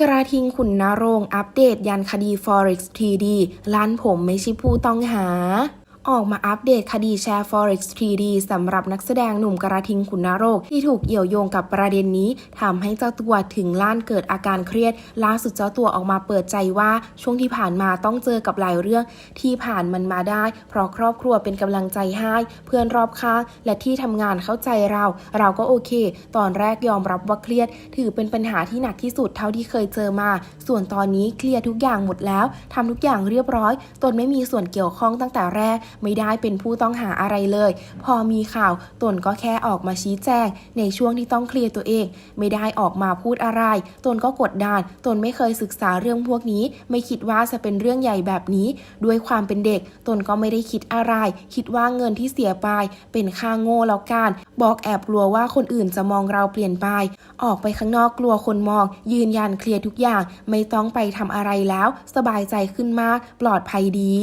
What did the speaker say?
กระทิงขุนนรงค์อัปเดตยันคดี Forex 3D ล้านผมไม่ใช่ผู้ต้องหา ออกมาอัปเดตคดีแชร์ Forex 3D สำหรับนักแสดงหนุ่มกระทิงขุนนรงค์ที่ถูกเอี่ยวโยงกับประเด็นนี้ทำให้เจ้าตัวถึงล้านเกิดอาการเครียด ล่าสุดเจ้าตัวออกมาเปิดใจว่าช่วงที่ผ่านมาต้องเจอกับหลายเรื่องที่ผ่านมันมาได้ เพราะครอบครัวเป็นกำลังใจให้ เพื่อนรอบข้างและที่ทำงานเข้าใจเรา เราก็โอเค ตอนแรกยอมรับว่าเครียด ถือเป็นปัญหาที่หนักที่สุดเท่าที่เคยเจอมา ส่วนตอนนี้เคลียร์ทุกอย่างหมดแล้วทำทุกอย่างเรียบร้อยตนไม่มีส่วนเกี่ยวข้องตั้งแต่แรกไม่ได้เป็นผู้ต้องหาอะไรเลย พอมีข่าวตนก็แค่ออกมาชี้แจง ในช่วงที่ต้องเคลียร์ตัวเอง ไม่ได้ออกมาพูดอะไร ตนก็กดดันตนไม่เคยศึกษาเรื่องพวกนี้ ไม่คิดว่าจะเป็นเรื่องใหญ่แบบนี้ ด้วยความเป็นเด็ก ตนก็ไม่ได้คิดอะไร คิดว่าเงินที่เสียไปเป็นค่าโง่แล้วกันบอกแอบกลัวว่าคนอื่นจะมองเราเปลี่ยนไป ออกไปข้างนอกกลัวคนมอง ยืนยันเคลียร์ทุกอย่าง ไม่ต้องไปทำอะไรแล้ว สบายใจขึ้นมาก ปลอดภัยดี